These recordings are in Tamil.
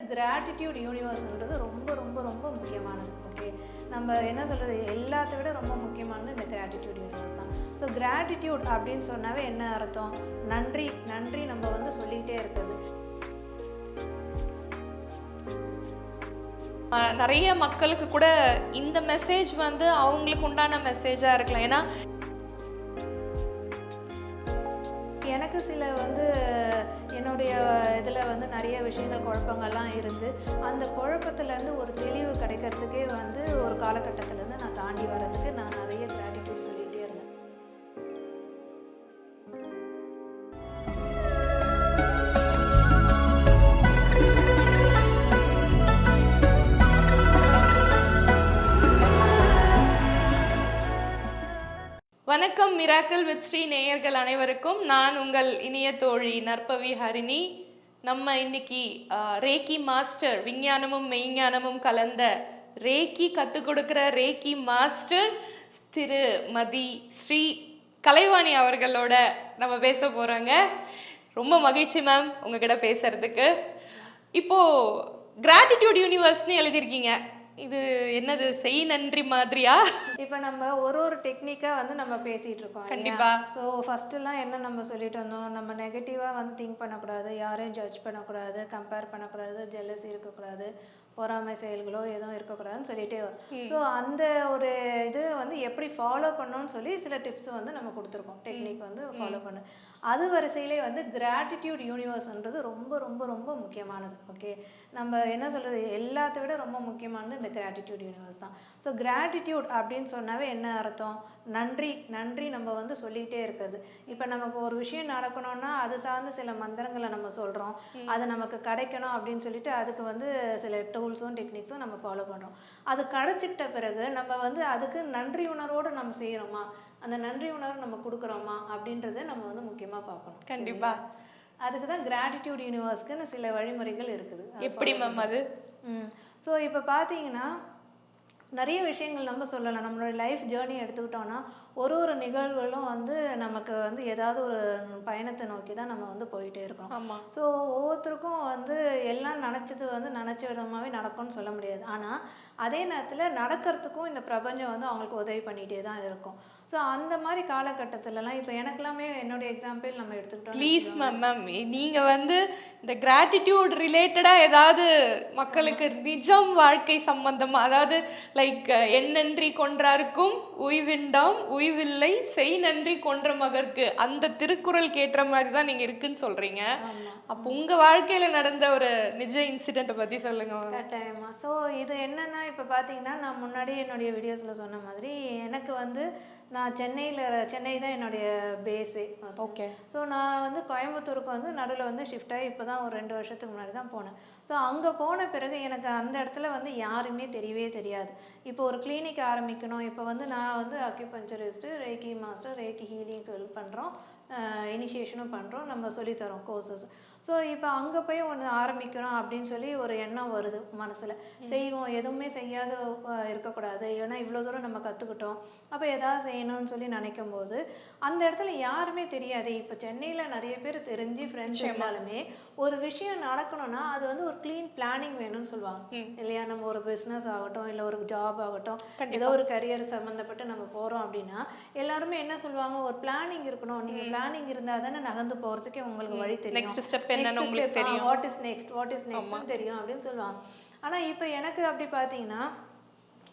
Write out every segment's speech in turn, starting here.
கிராட்டிடியூட் யூனிவர்ஸ்ன்றது ரொம்ப ரொம்ப ரொம்ப முக்கியமானது ஓகே நம்ம என்ன சொல்கிறது எல்லாத்த விட ரொம்ப முக்கியமானது இந்த கிராட்டிடியூட் யூனிவர்ஸ் தான். ஸோ கிராட்டிடியூட் அப்படின்னு சொன்னாவே என்ன அர்த்தம்? நன்றி நன்றி நம்ம வந்து சொல்லிக்கிட்டே இருக்கிறது. ஆஹ் நிறைய மக்களுக்கு கூட இந்த மெசேஜ் வந்து அவங்களுக்கு உண்டான மெசேஜா இருக்கலாம். ஏன்னா எனக்கு சில வந்து என்னுடைய இதில் வந்து நிறைய விஷயங்கள் குழப்பங்கள்லாம் இருந்து அந்த குழப்பத்துலேருந்து ஒரு தெளிவு கிடைக்கிறதுக்கே வந்து ஒரு காலகட்டத்திலேருந்து நான் தாண்டி வர்றதுக்கு நான் நிறைய வெல்கம் மிராக்கல் வித் ஸ்ரீ நேயர்கள் அனைவருக்கும். நான் உங்கள் இனிய தோழி நற்பவி ஹரிணி. நம்ம இன்னைக்கு ரேக்கி மாஸ்டர் விஞ்ஞானமும் மெய்ஞானமும் கலந்த ரேக்கி கற்றுக் கொடுக்குற ரேக்கி மாஸ்டர் திரு மதி ஸ்ரீ கலைவாணி அவர்களோட நம்ம பேச போகிறோங்க ரொம்ப மகிழ்ச்சி மேம் உங்ககிட்ட பேசுறதுக்கு. இப்போ கிராட்டிடியூட் யூனிவர்ஸ்னு எழுதியிருக்கீங்க. இது என்னது செய் நன்றி மாதிரியா? இப்போ நம்ம ஒரு ஒரு டெக்னிக்காக வந்து நம்ம பேசிகிட்டு இருக்கோம் கண்டிப்பா. ஸோ ஃபஸ்ட்டுலாம் என்ன நம்ம சொல்லிட்டு வந்தோம்? நம்ம நெகட்டிவாக வந்து திங்க் பண்ணக்கூடாது யாரையும் ஜட்ஜ் பண்ணக்கூடாது கம்பேர் பண்ணக்கூடாது ஜெல்லசி இருக்கக்கூடாது பொறாமை செயல்களோ எதுவும் இருக்கக்கூடாதுன்னு சொல்லிட்டே வரும். ஸோ அந்த ஒரு இது வந்து எப்படி ஃபாலோ பண்ணணும்னு சொல்லி சில டிப்ஸ் வந்து நம்ம கொடுத்துருக்கோம். டெக்னிக் வந்து ஃபாலோ பண்ண. அது வரிசையிலே வந்து கிராட்டிடியூட் யூனிவர்ஸ்ன்றது ரொம்ப ரொம்ப ரொம்ப முக்கியமானது. ஓகே நம்ம என்ன சொல்கிறது எல்லாத்த விட ரொம்ப முக்கியமானது இந்த கிராட்டிடியூட் யூனிவர்ஸ் தான். ஸோ கிராட்டிடியூட் அப்படின்னு சொன்னாவே என்ன அர்த்தம்? நன்றி நன்றி நம்ம வந்து சொல்லிகிட்டே இருக்கிறது. இப்போ நமக்கு ஒரு விஷயம் நடக்கணும்னா அது சார்ந்த சில மந்திரங்களை நம்ம சொல்கிறோம் அது நமக்கு கிடைக்கணும் அப்படின்னு சொல்லிட்டு அதுக்கு வந்து சில டூல்ஸும் டெக்னிக்ஸும் நம்ம ஃபாலோ பண்ணுறோம் அது கிடைச்சிட்ட பிறகு நம்ம வந்து அதுக்கு நன்றி உணர்வோடு நம்ம செய்கிறோமா அந்த நன்றி உணர்வு நம்ம கொடுக்குறோமா? அப்படின்றத நம்ம வந்து முக்கியமாக பார்க்கணும். கண்டிப்பா. அதுக்கு தான் கிராட்டிடியூட் யூனிவர்ஸ்க்குன்னு சில வழிமுறைகள் இருக்குது. எப்படி மேம் அது? ஸோ இப்போ பார்த்தீங்கன்னா நிறைய விஷயங்கள் நம்ம சொல்லலாம். நம்மளோட லைஃப் ஜேர்னி எடுத்துக்கிட்டோம்னா ஒரு ஒரு நிகழ்வுகளும் வந்து நமக்கு வந்து ஏதாவது ஒரு பயணத்தை நோக்கி தான் நம்ம வந்து போயிட்டே இருக்கோம். ஆமா. ஸோ ஒவ்வொருத்தருக்கும் வந்து எல்லாம் நினச்சது வந்து நினச்ச விதமாகவே நடக்கும்னு சொல்ல முடியாது. ஆனால் அதே நேரத்தில் நடக்கிறதுக்கும் இந்த பிரபஞ்சம் வந்து அவங்களுக்கு உதவி பண்ணிகிட்டே தான் இருக்கும். ஸோ அந்த மாதிரி காலகட்டத்திலலாம் இப்போ எனக்கெல்லாமே என்னுடைய எக்ஸாம்பிள் நம்ம எடுத்துக்கிட்டோம் ப்ளீஸ் மேம் மேம் நீங்க வந்து இந்த கிராட்டிடியூட் ரிலேட்டடா ஏதாவது மக்களுக்கு நிஜம் வாழ்க்கை சம்பந்தமா அதாவது லைக் என் நன்றி கொன்றார்க்கும் உய்விண்டாம் உய்வில்லை செய் நன்றி கொன்ற மகற்கு. அந்த திருக்குறள் கேட்ட மாதிரி தான் நீங்க இருக்குன்னு சொல்றீங்க. அப்போ உங்க வாழ்க்கையில நடந்த ஒரு நிஜ இன்சிடென்ட்டை பத்தி சொல்லுங்க கட்டாயமா. ஸோ இது என்னன்னா இப்போ பார்த்தீங்கன்னா நான் முன்னாடி என்னுடைய வீடியோஸில் சொன்ன மாதிரி எனக்கு வந்து நான் சென்னையில் சென்னை தான் என்னுடைய பேஸே ஓகே ஸோ நான் வந்து கோயம்புத்தூருக்கு வந்து நடுவில் வந்து ஷிஃப்ட் ஆகி இப்போ தான் ஒரு ரெண்டு வருஷத்துக்கு முன்னாடி தான் போனேன். ஸோ அங்கே போன பிறகு எனக்கு அந்த இடத்துல வந்து யாருமே தெரியவே தெரியாது. இப்போ ஒரு கிளினிக் ஆரம்பிக்கணும். இப்போ வந்து நான் வந்து அக்யூபஞ்சரிஸ்ட்டு ரேக்கி மாஸ்டர் ரேக்கி ஹீலிங் சொல்லி பண்ணுறோம் இனிஷியேஷனும் பண்ணுறோம் நம்ம சொல்லித்தரோம் கோர்சஸ் ஸோ இப்போ அங்கே போய் ஒன்று ஆரம்பிக்கணும் அப்படின்னு சொல்லி ஒரு எண்ணம் வருது மனசில். செய்வோம் எதுவுமே செய்யாத இருக்கக்கூடாது. ஏன்னா இவ்வளோ தூரம் நம்ம கற்றுக்கிட்டோம் அப்போ எதாவது செய்யணும்னு சொல்லி நினைக்கும் போது அந்த இடத்துல யாருமே தெரியாது. இப்போ சென்னையில் நிறைய பேர் தெரிஞ்சு ஃப்ரெண்ட்ஸ் இருந்தாலுமே ஒரு விஷயம் நடக்கணும்னா அது வந்து ஒரு க்ளீன் பிளானிங் வேணும்னு சொல்லுவாங்க. இல்லையா? நம்ம ஒரு பிஸ்னஸ் ஆகட்டும் இல்லை ஒரு ஜாப் ஆகட்டும் ஏதோ ஒரு கரியர் சம்மந்தப்பட்டு நம்ம போகிறோம் அப்படின்னா எல்லாருமே என்ன சொல்லுவாங்க? ஒரு பிளானிங் இருக்கணும். நீங்கள் பிளானிங் இருந்தால் தானே நகர்ந்து போகிறதுக்கே உங்களுக்கு வழி தெரியும். நெக்ஸ்ட் ஸ்டெப் என்னன்னு உங்களுக்கு தெரியும். What is next what is next தெரியும் அப்படின்னு சொல்லுவாங்க. ஆனால் இப்போ எனக்கு அப்படி பார்த்தீங்கன்னா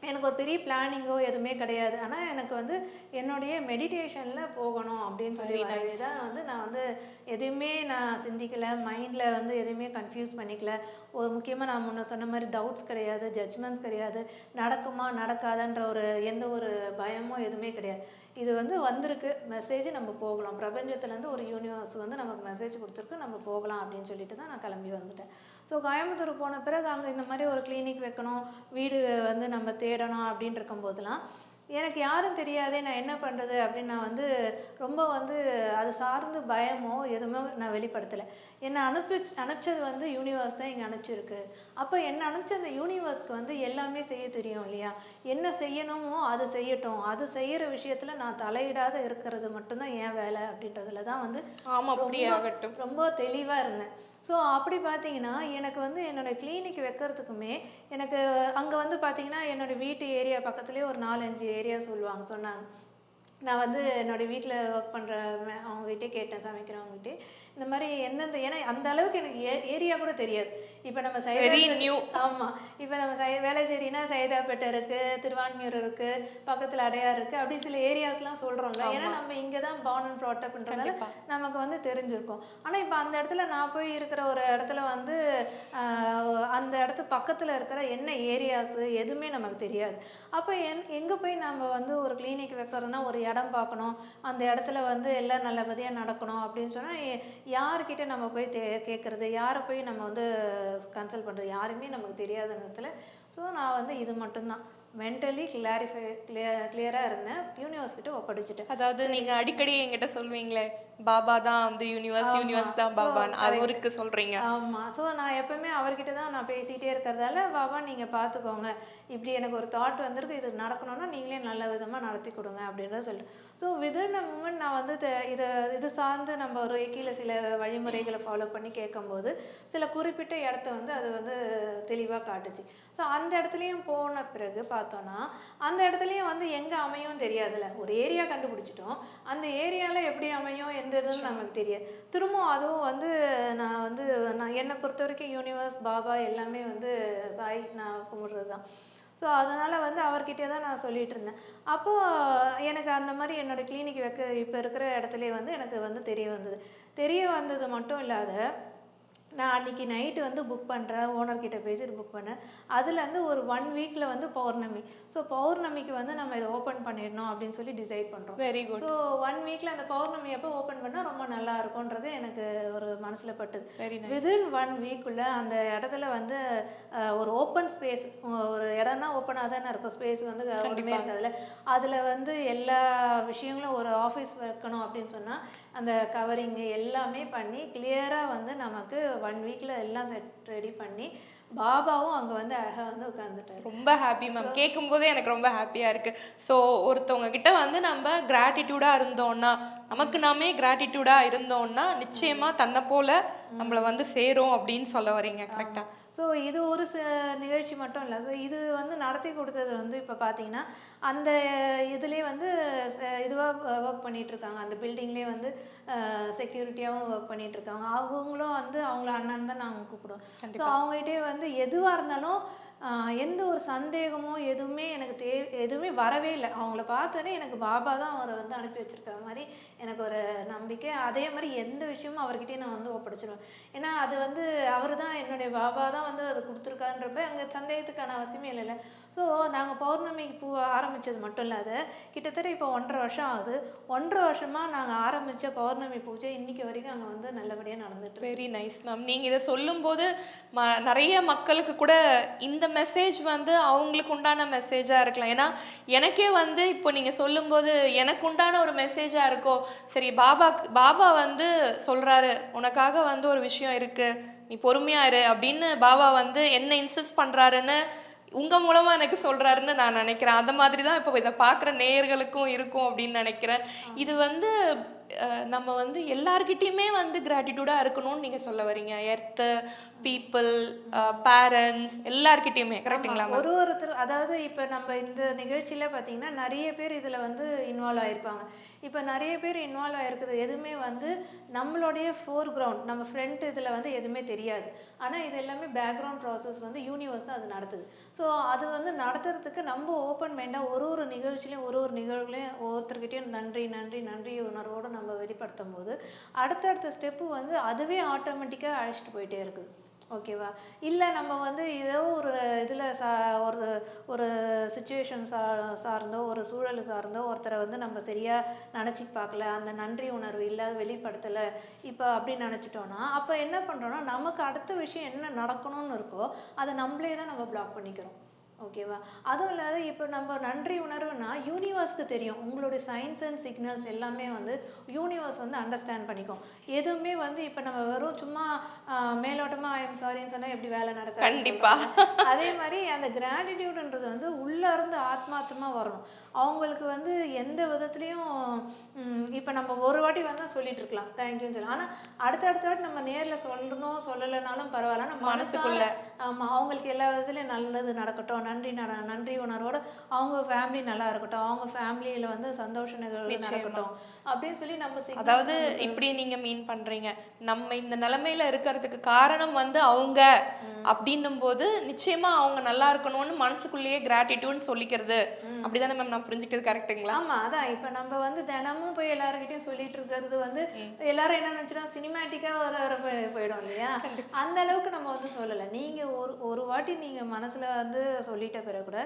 எனக்கு ஒரு பெரிய பிளானிங்கோ எதுவுமே கிடையாது. ஆனால் எனக்கு வந்து என்னுடைய மெடிடேஷனில் போகணும் அப்படின்னு சொல்லி தான் வந்து நான் வந்து எதுவுமே நான் சிந்திக்கல மைண்டில் வந்து எதுவுமே கன்ஃபியூஸ் பண்ணிக்கல. ஒரு முக்கியமாக நான் முன்ன சொன்ன மாதிரி டவுட்ஸ் கிடையாது ஜட்ஜ்மெண்ட்ஸ் கிடையாது. நடக்குமா நடக்காதன்ற ஒரு எந்த ஒரு பயமும் எதுவுமே கிடையாது. இது வந்து வந்திருக்கு. மெசேஜ் நம்ம போகலாம். பிரபஞ்சத்துலேருந்து ஒரு யூனிவர்ஸ் வந்து நமக்கு மெசேஜ் கொடுத்துருக்கு. நம்ம போகலாம் அப்படின்னு சொல்லிட்டு தான் நான் கிளம்பி வந்துட்டேன். ஸோ கோயம்புத்தூர் போன பிறகு அங்கே இந்த மாதிரி ஒரு கிளினிக் வைக்கணும். வீடு வந்து நம்ம தேடணும் அப்படின்னு இருக்கும்போதெல்லாம் எனக்கு யாரும் தெரியாதே நான் என்ன பண்ணுறது அப்படின்னு நான் வந்து ரொம்ப வந்து அது சார்ந்து பயமோ எதுவுமே நான் வெளிப்படுத்தலை. என்னை அனுப்பி அனுப்பிச்சது வந்து யூனிவர்ஸ் தான் இங்கே அனுப்பிச்சிருக்கு. அப்போ என்ன அனுப்பிச்ச அந்த யூனிவர்ஸ்க்கு வந்து எல்லாமே செய்ய தெரியும் இல்லையா? என்ன செய்யணுமோ அது செய்யட்டும். அது செய்கிற விஷயத்தில் நான் தலையிடாத இருக்கிறது மட்டும்தான் என் வேலை அப்படின்றதுல தான் வந்து ஆமா அப்படியே ஆகட்டும். ரொம்ப தெளிவாக இருந்தேன். ஸோ அப்படி பார்த்தீங்கன்னா எனக்கு வந்து என்னோடய கிளினிக் வைக்கிறதுக்குமே எனக்கு அங்கே வந்து பார்த்தீங்கன்னா என்னோடய வீட்டு ஏரியா பக்கத்துலேயே ஒரு நாலஞ்சு ஏரியா சொல்லுவாங்க சொன்னாங்க. நான் வந்து என்னோடய வீட்டில் ஒர்க் பண்ணுற அவங்ககிட்டே கேட்டேன் சமைக்கிறவங்ககிட்டே இந்த மாதிரி எந்தெந்த ஏன்னா அந்த அளவுக்கு எனக்கு ஏ ஏரியா கூட தெரியாது. இப்போ நம்ம சைடு நியூ ஆமாம் இப்போ நம்ம சை வேலைச்சேரினா சைதாப்பேட்டை இருக்குது திருவான்மியூர் இருக்குது பக்கத்தில் அடையார் இருக்குது அப்படி சில ஏரியாஸ்லாம் சொல்கிறோம்ல ஏன்னா நம்ம இங்கே தான் பார்ன் அண்ட் ப்ராட்டப்ன்றதால. நமக்கு வந்து தெரிஞ்சிருக்கும். ஆனால் இப்போ அந்த இடத்துல நான் போய் இருக்கிற ஒரு இடத்துல வந்து அந்த இடத்து பக்கத்தில் இருக்கிற என்ன ஏரியாஸு எதுவுமே நமக்கு தெரியாது. அப்போ என் எங்கே போய் நம்ம வந்து ஒரு கிளினிக் வைக்கிறோன்னா ஒரு இடம் பார்க்கணும். அந்த இடத்துல வந்து எல்லாம் நல்லபடியாக நடக்கணும் அப்படின்னு சொன்னால் யார்கிட்ட நம்ம போய் தே கேட்குறது யாரை போய் நம்ம வந்து கன்சல்ட் பண்ணுறது யாருமே நமக்கு தெரியாத நேரத்தில். ஸோ நான் வந்து இது மட்டும்தான். மென்டலி கிளாரிஃபை கிளியர் கிளியராக இருந்தேன். யூனிவர்ஸ்கிட்ட ஒப்படைச்சிட்டேன். அதாவது நீங்கள் அடிக்கடி என்கிட்ட சொல்வீங்களே பாபா தான் வந்து யூனிவர்ஸ். யூனிவர்ஸ் தான் பாபான்னு அவருக்கு சொல்றீங்க. ஆமாம் ஸோ நான் எப்பவுமே அவர்கிட்ட தான் நான் பேசிகிட்டே இருக்கிறதால பாபா நீங்கள் பார்த்துக்கோங்க இப்படி எனக்கு ஒரு தாட் வந்திருக்கு. இது நடக்கணும்னா நீங்களே நல்ல விதமாக நடத்தி கொடுங்க அப்படின்றத சொல்லிட்டு ஸோ விதின் அ மூமெண்ட் நான் வந்து இதை இது சார்ந்து நம்ம ஒரு கீழே சில வழிமுறைகளை ஃபாலோ பண்ணி கேட்கும்போது சில குறிப்பிட்ட இடத்த வந்து அது வந்து தெளிவாக காட்டுச்சு. ஸோ அந்த இடத்துலையும் போன பிறகு பார்த்தோன்னா அந்த இடத்துலையும் வந்து எங்கே அமையும் தெரியாதுல்ல. ஒரு ஏரியா கண்டுபிடிச்சிட்டோம். அந்த ஏரியாவில் எப்படி அமையும் எந்த இதுன்னு நமக்கு தெரியாது. திரும்பவும் அதுவும் வந்து நான் வந்து நான் என்னை பொறுத்த வரைக்கும் யூனிவர்ஸ் பாபா எல்லாமே வந்து சாய் நான் கும்பிட்றது தான். ஸோ அதனால் வந்து அவர்கிட்டே தான் நான் சொல்லிட்டு இருந்தேன். அப்போது எனக்கு அந்த மாதிரி என்னோட கிளினிக் வைக்க இப்போ இருக்கிற இடத்துலயே வந்து எனக்கு வந்து தெரிய வந்தது. தெரிய வந்தது மட்டும் இல்லாத நான் அன்னைக்கு நைட்டு வந்து புக் பண்ணுறேன் ஓனர்கிட்ட பேசிட்டு புக் பண்ணேன். அதுலேருந்து ஒரு ஒன் வீக்கில் வந்து பௌர்ணமி. ஸோ பௌர்ணமிக்கு வந்து நம்ம இதை ஓப்பன் பண்ணிடணும் அப்படின்னு சொல்லி டிசைட் பண்ணுறோம் வெரி குட் ஸோ ஒன் வீக்கில் அந்த பௌர்ணமி அப்போ ஓப்பன் பண்ணால் ரொம்ப நல்லா இருக்கும்ன்றது எனக்கு ஒரு மனசில் பட்டுது. வெரி விதின் ஒன் வீக்குள்ள அந்த இடத்துல வந்து ஒரு ஓப்பன் ஸ்பேஸ் ஒரு இடம்னா ஓப்பனாக தானே இருக்கும். ஸ்பேஸ் வந்து ஒன்றுமே இருக்காதுல்ல. அதில் வந்து எல்லா விஷயங்களும் ஒரு ஆஃபீஸ் வைக்கணும் அப்படின்னு சொன்னால் அந்த கவரிங்கு எல்லாமே பண்ணி கிளியராக வந்து நமக்கு ஒன் வீக்கில் எல்லாம் செட் ரெடி பண்ணி பாபாவும் அங்கே வந்து அழகாக வந்து உட்காந்துட்டாரு ரொம்ப ஹாப்பி மேம் கேட்கும் போதே எனக்கு ரொம்ப ஹாப்பியா இருக்கு. ஸோ ஒருத்தவங்க கிட்ட வந்து நம்ம கிராட்டிடியூடா இருந்தோம்னா நமக்கு நாமே கிராட்டிடியூடா இருந்தோம்னா நிச்சயமா தன்னை போல நம்மள வந்து சேரும் அப்படின்னு சொல்ல வரீங்க கரெக்டா ஸோ இது ஒரு ச நிகழ்ச்சி மட்டும் இல்லை. ஸோ இது வந்து நடத்தி கொடுத்தது வந்து இப்போ பார்த்தீங்கன்னா அந்த இதுலேயே வந்து இதுவாக ஒர்க் பண்ணிகிட்ருக்காங்க அந்த பில்டிங்லேயே வந்து செக்யூரிட்டியாகவும் ஒர்க் பண்ணிகிட்ருக்காங்க அவங்களும் வந்து அவங்கள அண்ணன் தான் நாங்கள் கூப்பிடுவோம். ஸோ அவங்ககிட்டே வந்து எதுவாக இருந்தாலும் எந்த ஒரு சந்தேகமோ எதுவுமே எனக்கு தே எதுவுமே வரவே இல்லை. அவங்கள பார்த்தோன்னே எனக்கு பாபா தான் அவரை வந்து அனுப்பி வச்சிருக்க மாதிரி எனக்கு ஒரு நம்பிக்கை. அதே மாதிரி எந்த விஷயமும் அவர்கிட்டயே நான் வந்து ஒப்படைச்சிருவேன். ஏன்னா அது வந்து அவர் தான் என்னுடைய பாபா தான் வந்து அது கொடுத்துருக்கான்றப்ப அங்கே சந்தேகத்துக்கான அவசியமே இல்லைல்ல. ஸோ நாங்கள் பௌர்ணமிக்கு பூ ஆரம்பித்தது மட்டும் இல்லாத கிட்டத்தட்ட இப்போ ஒன்றரை வருஷம் ஆகுது. ஒன்றரை வருஷமாக நாங்கள் ஆரம்பித்த பௌர்ணமி பூஜை இன்றைக்கி வரைக்கும் அங்கே வந்து நல்லபடியாக நடந்துட்டு வெரி நைஸ் மேம் நீங்கள் இதை சொல்லும்போது ம நிறைய மக்களுக்கு கூட இந்த மெசேஜ் வந்து அவங்களுக்கு உண்டான மெசேஜாக இருக்கலாம். ஏன்னா எனக்கே வந்து இப்போ நீங்கள் சொல்லும்போது எனக்கு உண்டான ஒரு மெசேஜாக இருக்கோ சரி பாபா பாபா வந்து சொல்கிறாரு உனக்காக வந்து ஒரு விஷயம் இருக்குது நீ பொறுமையா இரு அப்படின்னு பாபா வந்து என்ன இன்சிஸ்ட் பண்ணுறாருன்னு உங்கள் மூலமாக எனக்கு சொல்கிறாருன்னு நான் நினைக்கிறேன். அந்த மாதிரி தான் இப்போ இதை பார்க்குற நேயர்களுக்கும் இருக்கும் அப்படின்னு நினைக்கிறேன். இது வந்து நம்ம வந்து எல்லார்கிட்டயுமே வந்து கிராட்டிடியூடாக இருக்கணும்னு நீங்கள் சொல்ல வரீங்க. எர்த்து பீப்புள் பேரண்ட்ஸ் எல்லார்கிட்டயுமே கரெக்டுங்களா ஒரு ஒருத்தர் அதாவது இப்போ நம்ம இந்த நிகழ்ச்சியில் பார்த்தீங்கன்னா நிறைய பேர் இதில் வந்து இன்வால்வ் ஆயிருப்பாங்க. இப்போ நிறைய பேர் இன்வால்வ் ஆகிருக்குது எதுவுமே வந்து நம்மளுடைய ஃபோர் கிரவுண்ட் நம்ம ஃப்ரண்ட் இதில் வந்து எதுவுமே தெரியாது. ஆனால் இது எல்லாமே பேக்ரவுண்ட் ப்ராசஸ் வந்து யூனிவர்ஸ் தான் அது நடத்துது. ஸோ அது வந்து நடத்துறதுக்கு நம்ம ஓப்பன் மைண்டாக ஒரு ஒரு நிகழ்ச்சியிலையும் ஒரு ஒரு நிகழ்வுலையும் ஒவ்வொருத்தர்கிட்டையும் நன்றி நன்றி நன்றி உணர்வோடு நம்ம வெளிப்படுத்தும் போது அடுத்தடுத்த ஸ்டெப்பு வந்து அதுவே ஆட்டோமேட்டிக்காக அழைச்சிட்டு போயிட்டே இருக்குது. ஓகேவா? இல்லை நம்ம வந்து ஏதோ ஒரு இதில் சா ஒரு ஒரு சுச்சுவேஷன் சா சார்ந்தோ ஒரு சூழல் சார்ந்தோ ஒருத்தரை வந்து நம்ம சரியாக நினச்சி பார்க்கல அந்த நன்றி உணர்வு இல்லை வெளிப்படுத்தலை இப்போ அப்படி நினச்சிட்டோன்னா அப்போ என்ன பண்ணுறோன்னா நமக்கு அடுத்த விஷயம் என்ன நடக்கணும்னு இருக்கோ அதை நம்மளே தான் நம்ம பிளாக் பண்ணிக்கிறோம். ஓகேவா? அதுவும் இல்லாத இப்போ நம்ம நன்றி உணர்வுனா யூனிவர்ஸ்க்கு தெரியும். உங்களுடைய சயின்ஸ் அண்ட் சிக்னல்ஸ் எல்லாமே வந்து யூனிவர்ஸ் வந்து அண்டர்ஸ்டாண்ட் பண்ணிக்கும். எதுவுமே வந்து இப்போ நம்ம வெறும் சும்மா ஆஹ், மேலோட்டமா ஐம் சாரின்னு சொன்னா எப்படி வேலை நடக்காது கண்டிப்பா. அதே மாதிரி அந்த கிராட்டிடியூடுன்றது வந்து உள்ள இருந்து ஆத்மார்த்தமா வரணும். அவங்களுக்கு வந்து எந்த விதத்துலையும் இப்போ நம்ம ஒரு வாட்டி வந்து சொல்லிட்டு இருக்கலாம். தேங்க்யூன்னு சொல்லி. ஆனால் அடுத்த அடுத்த வாட்டி நம்ம நேரில் சொல்லணும் சொல்லலைனாலும் பரவாயில்ல. நம்ம மனசுக்குள்ள. மனசார ஆமா அவங்களுக்கு எல்லா விதத்துலையும் நல்லது நடக்கட்டும் நன்றி நன்றி உணர்வோட அவங்க ஃபேமிலி நல்லா இருக்கட்டும் அவங்க ஃபேமிலியில வந்து சந்தோஷ நிகழ்வு. நடக்கட்டும் அப்படின்னு சொல்லி நம்ம அதாவது இப்படி நீங்க மீன் பண்றீங்க. நம்ம இந்த நிலைமையில இருக்கிறதுக்கு காரணம் வந்து அவங்க அப்படின்னும் போது நிச்சயமா அவங்க நல்லா இருக்கணும்னு மனசுக்குள்ளேயே கிராட்டிடியூட்னு சொல்லிக்கிறது. அப்படிதானே மேம் நான் புரிஞ்சுக்கிறது கரெக்ட்டுங்களா ஆமா அதான். இப்ப நம்ம வந்து தினமும் போய் எல்லாருக்கிட்டையும் சொல்லிட்டு இருக்கிறது வந்து எல்லாரும் என்ன நினைச்சிடும் சினிமேட்டிக்கா ஒரு ஒரு போய்- போயிடும் இல்லையா? அந்த அளவுக்கு நம்ம வந்து சொல்லலை. நீங்க ஒரு ஒரு வாட்டி நீங்க மனசுல வந்து சொல்லிட்ட பிறகு கூட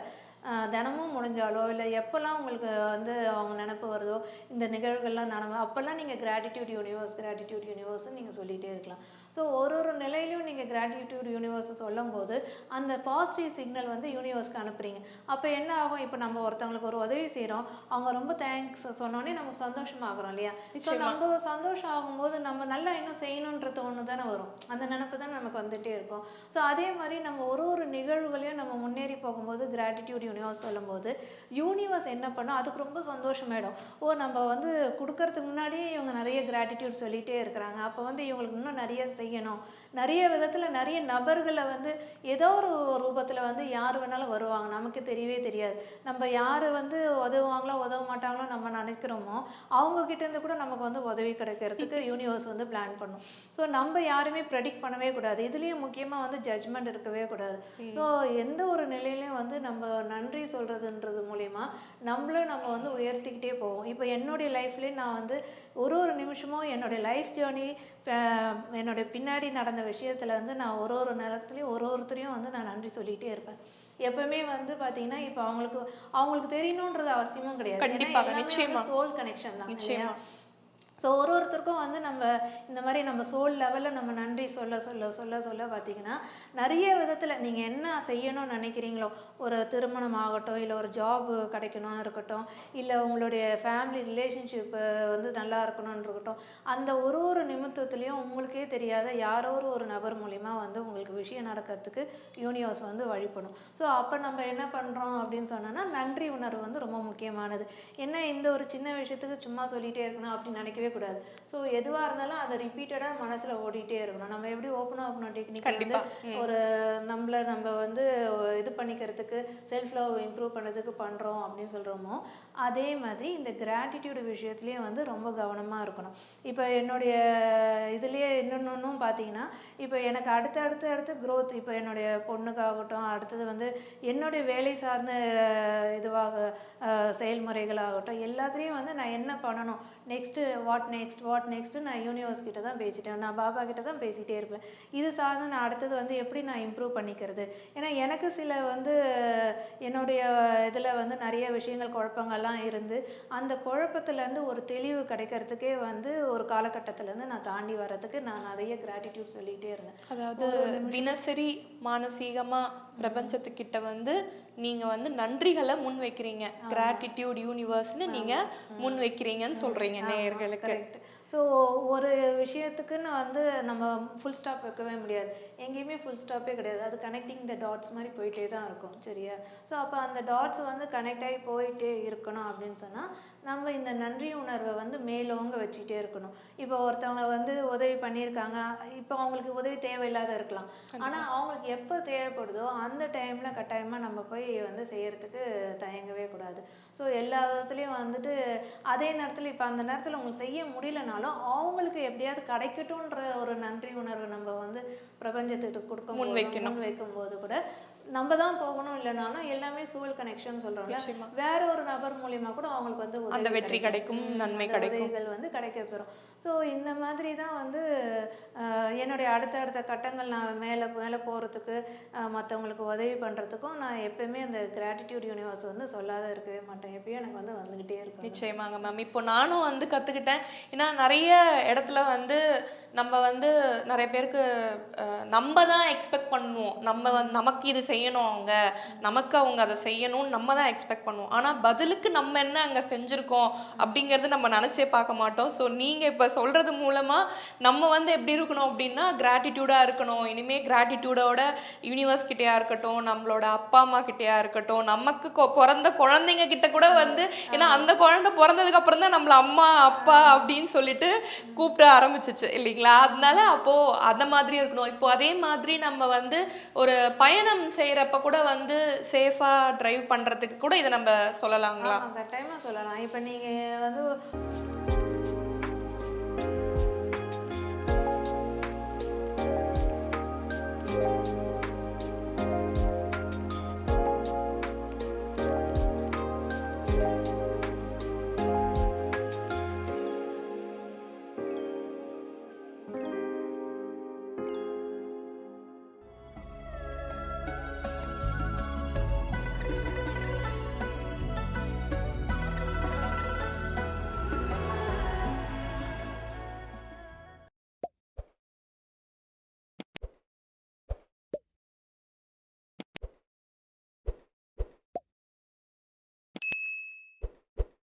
தினமும் முடிஞ்சாலோ இல்லை எப்போல்லாம் உங்களுக்கு வந்து அவங்க நினப்பு வருதோ இந்த நிகழ்வுகள்லாம் நடவு அப்போல்லாம் நீங்கள் கிராட்டிடியூட் யூனிவர்ஸ் கிராட்டிடியூட் யூனிவர்ஸ் நீங்கள் சொல்லிகிட்டே இருக்கலாம். ஸோ ஒரு ஒரு நிலையிலையும் நீங்கள் கிராட்டிடியூட் யூனிவர்ஸ் சொல்லும்போது அந்த பாசிட்டிவ் சிக்னல் வந்து யூனிவர்ஸ்க்கு அனுப்புறீங்க. அப்போ என்ன ஆகும்? இப்போ நம்ம ஒருத்தவங்களுக்கு ஒரு உதவி செய்கிறோம் அவங்க ரொம்ப தேங்க்ஸ் சொன்னோடனே நமக்கு சந்தோஷமாகறோம் இல்லையா? ஸோ நம்ம சந்தோஷம் ஆகும்போது நம்ம நல்லா இன்னும் செய்யணுன்றது ஒன்று தானே வரும். அந்த நினப்பு தான் நமக்கு வந்துட்டே இருக்கும். ஸோ அதே மாதிரி நம்ம ஒரு ஒரு நிகழ்வுகளையும் நம்ம முன்னேறி போகும்போது கிராட்டிடியூட் யூனிவர்ஸ் சொல்லும்போது யூனிவர்ஸ் என்ன பண்ணும் அதுக்கு ரொம்ப சந்தோஷமாயிடும் ஓ நம்ம வந்து கொடுக்கறதுக்கு முன்னாடியே இவங்க நிறைய கிராட்டிடியூட் சொல்லிகிட்டே இருக்கிறாங்க. அப்போ வந்து இவங்களுக்கு இன்னும் நிறைய செய்யணும். நிறைய விதத்தில் நிறைய நபர்களை வந்து ஏதோ ஒரு ரூபத்தில் வந்து யார் வேணாலும் வருவாங்க. நமக்கு தெரியவே தெரியாது. நம்ம யார் வந்து உதவுவாங்களோ உதவ மாட்டாங்களோ நம்ம நினைக்கிறோமோ அவங்க கிட்ட இருந்து கூட நமக்கு வந்து உதவி கிடைக்கிறதுக்கு யூனிவர்ஸ் வந்து பிளான் பண்ணும். ஸோ நம்ம யாருமே ப்ரெடிக்ட் பண்ணவே கூடாது. இதுலேயும் முக்கியமாக வந்து ஜட்ஜ்மெண்ட் இருக்கவே கூடாது. ஸோ எந்த ஒரு நிலையிலையும் வந்து நம்ம நன்றி சொல்கிறதுன்றது மூலிமா நம்மளும் நம்ம வந்து உயர்த்திக்கிட்டே போவோம். இப்போ என்னுடைய லைஃப்லேயே நான் வந்து ஒரு ஒரு நிமிஷமும் என்னுடைய லைஃப் ஜேர்னி என்னுடைய பின்னாடி நடந்த விஷயத்துல வந்து நான் ஒரு ஒரு நேரத்துலையும் ஒரு ஒருத்தரையும் வந்து நான் நன்றி சொல்லிகிட்டே இருப்பேன். எப்பவுமே வந்து பாத்தீங்கன்னா இப்போ அவங்களுக்கு அவங்களுக்கு தெரியணுன்றது அவசியமும் கிடையாது. கண்டிப்பாக, நிச்சயமா. சோல் கனெக்ஷன் தான்? ஸோ ஒரு ஒருத்தருக்கும் வந்து நம்ம இந்த மாதிரி நம்ம சோல் லெவலில் நம்ம நன்றி சொல்ல சொல்ல சொல்ல சொல்ல பார்த்தீங்கன்னா நிறைய விதத்தில் நீங்கள் என்ன செய்யணும்னு நினைக்கிறீங்களோ ஒரு திருமணம் ஆகட்டும் இல்லை ஒரு ஜாப் கிடைக்கணும் இருக்கட்டும் இல்லை உங்களுடைய ஃபேமிலி ரிலேஷன்ஷிப்பு வந்து நல்லா இருக்கணும்னு இருக்கட்டும் அந்த ஒரு ஒரு நிமித்தத்துலேயும் உங்களுக்கே தெரியாத யாரோ ஒரு ஒரு நபர் மூலிமா வந்து உங்களுக்கு விஷயம் நடக்கிறதுக்கு யூனிவர்ஸ் வந்து வழிபடும். ஸோ அப்போ நம்ம என்ன பண்ணுறோம் அப்படின்னு சொன்னோன்னா நன்றி உணர்வு வந்து ரொம்ப முக்கியமானது. என்ன இந்த ஒரு சின்ன விஷயத்துக்கு சும்மா சொல்லிகிட்டே இருக்கணும் அப்படின்னு நினைக்கவே கூடாது. ஸோ எதுவாக இருந்தாலும் அதை ரிப்பீட்டடாக மனசில் ஓடிட்டே இருக்கணும். நம்ம எப்படி ஓப்பன் ஓப்பன் டெக்னிக் வந்து. ஒரு நம்மளை நம்ம வந்து இது பண்ணிக்கிறதுக்கு செல்ஃப் லவ் இம்ப்ரூவ் பண்ணுறதுக்கு பண்ணுறோம் அப்படின்னு சொல்கிறோமோ அதே மாதிரி இந்த கிராட்டிடியூடு விஷயத்துலேயும் வந்து ரொம்ப கவனமாக இருக்கணும். இப்போ என்னுடைய இதுலேயே இன்னொன்றும் பார்த்தீங்கன்னா இப்போ எனக்கு அடுத்து அடுத்து அடுத்து growth இப்போ என்னுடைய பொண்ணுக்காகட்டும் அடுத்தது வந்து என்னுடைய வேலை சார்ந்த இதுவாக செயல்முறைகளாகட்டும் எல்லாத்துலேயும் வந்து நான் என்ன பண்ணணும்? Next what next what next நான் யூனிவர்ஸ் கிட்ட தான் பேசிட்டேன். நான் பாபா கிட்ட தான் பேசிகிட்டே இருப்பேன். இது சார்ந்து நான் அடுத்தது வந்து எப்படி நான் இம்ப்ரூவ் பண்ணிக்கிறது? ஏன்னா எனக்கு சில வந்து என்னுடைய இதில் வந்து நிறைய விஷயங்கள் குழப்பங்கள்லாம் இருந்து அந்த குழப்பத்துலேருந்து ஒரு தெளிவு கிடைக்கிறதுக்கே வந்து ஒரு காலகட்டத்திலேருந்து நான் தாண்டி வர்றதுக்கு நான் நிறைய கிராட்டிடியூட் சொல்லிகிட்டே இருந்தேன். அதாவது தினசரி மானசீகமா பிரபஞ்சத்துக்கிட்ட வந்து நீங்க வந்து நன்றிகளை முன் வைக்கிறீங்க. கிராட்டிடியூட் யூனிவர்ஸ்னு நீங்க முன் வைக்கிறீங்கன்னு சொல்றீங்க நேயர்களுக்கு. ஸோ ஒரு விஷயத்துக்குன்னு வந்து நம்ம ஃபுல் ஸ்டாப் வைக்கவே முடியாது. எங்கேயுமே ஃபுல் ஸ்டாப்பே கிடையாது. அது கனெக்டிங் த டாட்ஸ் மாதிரி போயிட்டே தான் இருக்கும். சரியா? ஸோ அப்போ அந்த டாட்ஸ் வந்து கனெக்ட் ஆகி போயிட்டே இருக்கணும் அப்படின்னு சொன்னால் நம்ம இந்த நன்றி உணர்வை வந்து மேலோங்க வச்சுக்கிட்டே இருக்கணும். இப்போ ஒருத்தவங்க வந்து உதவி பண்ணியிருக்காங்க இப்போ அவங்களுக்கு உதவி தேவையில்லாத இருக்கலாம். ஆனால் அவங்களுக்கு எப்போ தேவைப்படுதோ அந்த டைமில் கட்டாயமாக நம்ம போய் வந்து செய்யறதுக்கு தயங்கவே கூடாது. ஸோ எல்லா விதத்துலேயும் வந்துட்டு அதே நேரத்தில் இப்போ அந்த நேரத்தில் உங்களுக்கு செய்ய முடியலனாலும் அவங்களுக்கு எப்படியாவது கிடைக்கட்டும்ன்ற ஒரு நன்றி உணர்வு நம்ம வந்து பிரபஞ்சத்துக்கு கொடுக்கும் முன் வைக்கணும். முன் வைக்கும்போது கூட நம்ம தான் போகணும் இல்லைனாலும் எல்லாமே சூழல் கனெக்ஷன் நிச்சயமா. வேற ஒரு நபர் மூலியமா கூட அவங்களுக்கு வந்து அந்த வெற்றி கிடைக்கும், நன்மை கிடைக்கும். வந்து கிடைக்க பெறும் ஸோ இந்த மாதிரி தான் வந்து என்னுடைய அடுத்தடுத்த கட்டங்கள் நான் மேலே மேலே போகிறதுக்கு மற்றவங்களுக்கு உதவி பண்ணுறதுக்கும் நான் எப்பயுமே அந்த கிராட்டிடியூட் யூனிவர்ஸ் வந்து சொல்லாத இருக்கவே மாட்டேன். எப்பயும் எனக்கு வந்து வந்துக்கிட்டே இருக்கும் நிச்சயமாங்க மேம் இப்போ நானும் வந்து கற்றுக்கிட்டேன் ஏன்னா நிறைய இடத்துல வந்து நம்ம வந்து நிறைய பேருக்கு நம்ம தான் எக்ஸ்பெக்ட் பண்ணுவோம். நம்ம வந்து நமக்கு இது செய்யணும். செய்யணும் அவங்க. நமக்கு அவங்க அதை செய்யணும்னு நம்ம தான் எக்ஸ்பெக்ட் பண்ணுவோம். ஆனா பதிலுக்கு நம்ம என்ன அங்க செஞ்சிருக்கோம் அப்படிங்கறது நம்ம நினைச்சே பார்க்க மாட்டோம். ஸோ நீங்க இப்ப சொல்றது மூலமா நம்ம வந்து எப்படி இருக்கணும் அப்படின்னா கிராட்டிடியூடா இருக்கணும். இனிமே கிராட்டிடியூடோட யூனிவர்ஸ் கிட்டயா இருக்கட்டும் நம்மளோட அப்பா அம்மா கிட்டயா இருக்கட்டும் நமக்கு பிறந்த குழந்தைங்க கிட்ட கூட வந்து ஏன்னா அந்த குழந்தை பிறந்ததுக்கு அப்புறம் தான் நம்மள அம்மா அப்பா அப்படின்னு சொல்லிட்டு கூப்பிட ஆரம்பிச்சிச்சு இல்லைங்களா? அதனால அப்போ அந்த மாதிரி இருக்கணும். இப்போ அதே மாதிரி நம்ம வந்து ஒரு பயணம் செய்கிறப்ப கூட வந்து சேஃபா டிரைவ் பண்றதுக்கு கூட இதை நம்ம சொல்லலாங்களா? கட்டாயமாக சொல்லலாம். இப்போ நீங்க வந்து